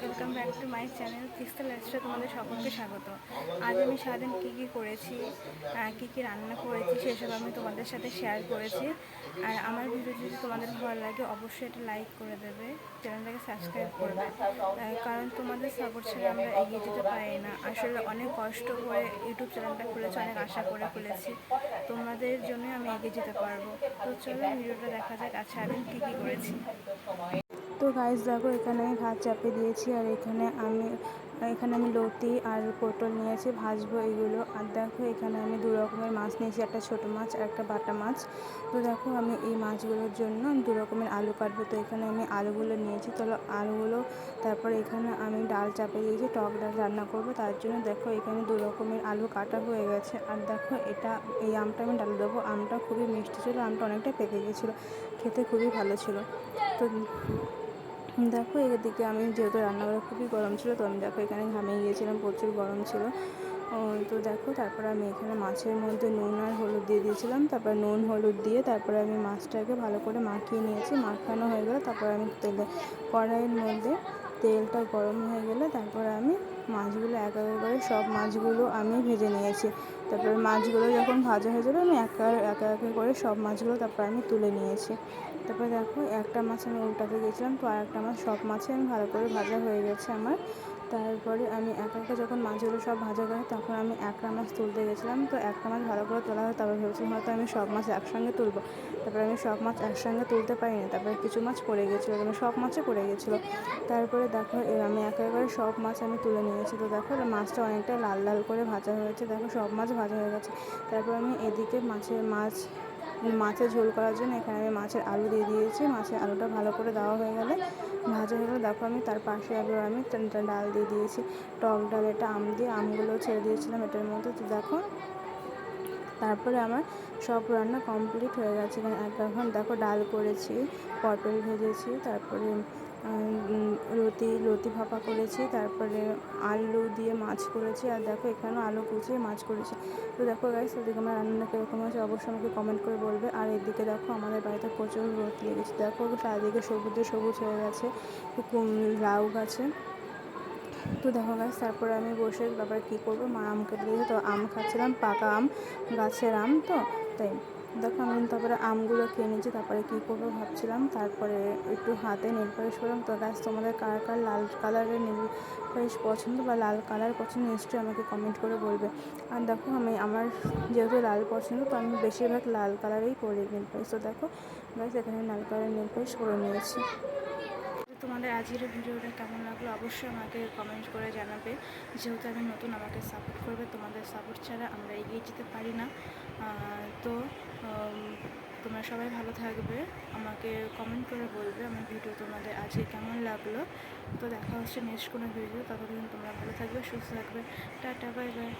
Welcome back to my channel Crystal Lifestyle তোমাদের সকলকে স্বাগত। আজ আমি সারাদিন কী কী করেছি কী কী রান্না করেছি, সেসব আমি তোমাদের সাথে শেয়ার করেছি। আর আমার ভিডিও যদি তোমাদের ভালো লাগে, অবশ্যই এটা লাইক করে দেবে চ্যানেলটাকে সাবস্ক্রাইব করবে। কারণ তোমাদের সাপোর্ট ছাড়া আমরা এগিয়ে যেতে পারি না। আসলে অনেক কষ্ট করে ইউটিউব চ্যানেলটা খুলেছি, অনেক আশা করে খুলেছি। তোমাদের জন্যই আমি এগিয়ে যেতে পারব। তো চলো ভিডিওটা দেখা যাক, আজ সারাদিন কী কী করেছি। তো গাইস দেখো এখানে আমি ভাত চাপিয়ে দিয়েছি আর এখানে আমি এখানে আমি লতি আর পটল নিয়েছি, ভাজবো এগুলো। আর দেখো, এখানে আমি দু রকমের মাছ নিয়েছি, একটা ছোটো মাছ আর একটা বাটা মাছ। তো দেখো, আমি এই মাছগুলোর জন্য দু রকমের আলু কাটবো। তো এখানে আমি আলুগুলো নিয়েছি। তো আলুগুলো, তারপরে এখানে আমি ডাল চাপিয়ে দিয়েছি, টক ডাল রান্না করব। তার জন্য দেখো, এখানে দু রকমের আলু কাটা হয়ে গেছে। আর দেখো, এটা, এই আমটা আমি ডাল দেবো। আমটা খুবই মিষ্টি ছিল, আমটা অনেকটা পেকে গেছিল, খেতে খুবই ভালো ছিল। তো দেখো এদিকে আমি যেহেতু রান্নাঘরে খুবই গরম ছিল, তো আমি দেখো এখানে ঘামিয়ে গিয়েছিলাম, প্রচুর গরম ছিল। তো দেখো তারপরে আমি এখানে মাছের মধ্যে নুন আর হলুদ দিয়ে দিয়েছিলাম, তারপর নুন, হলুদ দিয়ে তারপরে আমি মাছটাকে ভালো করে মাখিয়ে নিয়েছি, মাখানো হয়ে গেলে তারপর আমি তেলে কড়াইয়ের মধ্যে তেলটা গরম হয়ে গেলে তারপরে আমি মাছগুলো এক এক করে সব মাছগুলো আমি ভেজে নিয়েছি। তারপরে মাছগুলো যখন ভাজা হয়ে যাবে, আমি একা একা একা করে সব মাছগুলো তারপর আমি তুলে নিয়েছি। তারপরে দেখো একটা মাছ আমি উল্টাতে গেছিলাম, তো আর একটা মাছ সব মাছে আমি ভালো করে ভাজা হয়ে গেছে আমার। তারপরে আমি একা একা যখন মাছগুলো সব ভাজা করে তখন আমি একটা মাছ তুলতে গেছিলাম। তো একটা মাছ ভালো করে তোলা হয়, তারপর ভেবেছিলাম হয়তো আমি সব মাছ একসঙ্গে তুলবো। তারপরে আমি সব মাছ একসঙ্গে তুলতে পারিনি, তারপরে কিছু মাছ পড়ে গেছিল আমি সব মাছই পড়ে গেছিল। তারপরে দেখো আমি একা করে সব মাছ আমি তুলে নিয়েছি তো দেখো মাছটা অনেকটা লাল লাল করে ভাজা হয়েছে। দেখো, সব মাছ ভাজা হয়ে গেছে। তারপর আমি এদিকে মাছের মাছ, মাছের ঝোল করার জন্য এখানে আমি মাছের আলু দিয়ে দিয়েছি। মাছের আলুটা ভালো করে দেওয়া হয়ে গেলে ভাজা গেলে দেখো আমি তার পাশে একবার আমি ডাল দিয়ে দিয়েছি। টক ডাল, এটা আম দিয়ে, আমগুলো ছেড়ে দিয়েছিলাম এটার মধ্যে। তো দেখো তারপরে আমার সব রান্না কমপ্লিট হয়ে গেছে। এখানে এক এখন দেখো ডাল করেছি, পটল ভেজেছি, তারপরে লতি লতি ভাপা করেছি, তারপরে আলু দিয়ে মাছ করেছি, আর দেখো এখানেও আলু কুচিয়ে মাছ করেছি। তো দেখো গাইস এদিকে আমার রান্নাটা কীরকম আছে অবশ্যই আমাকে কমেন্ট করে বলবে। আর এদিকে দেখো আমাদের বাড়িতে প্রচুর রোদ লেগেছে। দেখো চারিদিকে সবুজে সবুজ হয়ে গেছে লাউ গাছে। তো দেখো গাছ তারপরে আমি বসে তারপরে কী করব? মা আম কেটে দিয়েছে, তো আম খাচ্ছিলাম, পাকা আম, গাছের আম, তো তাই। দেখো আমি তারপরে আমগুলো খেয়ে নিয়েছি, তারপরে কী করব ভাবছিলাম, তারপরে একটু হাতে নেল করলাম। তো গাছ তোমাদের কার কার লাল কালারের নেল পালিশ পছন্দ বা লাল কালার পছন্দ, নিশ্চয়ই আমাকে কমেন্ট করে বলবে। আর দেখো আমি, আমার যেহেতু লাল পছন্দ, তো আমি বেশিরভাগ লাল কালারেই করি নেল তো দেখো গাছ এখানে লাল কালারের নেল করে নিয়েছি। তোমাদের আজকের ভিডিওটা কেমন লাগল অবশ্যই আমাকে কমেন্ট করে জানাবে। যেহেতু আমি নতুন, আমাকে সাপোর্ট করবে, তোমাদের সাপোর্ট ছাড়া আমরা এগিয়ে যেতে পারি না। তো তোমরা সবাই ভালো থাকবে, আমাকে কমেন্ট করে বলবে আমার ভিডিও তোমাদের আজকে কেমন লাগল। তো দেখা হচ্ছে নেক্সট কোনো ভিডিও ততদিন তোমরা ভালো থাকবে, সুস্থ থাকবে। Tata bye bye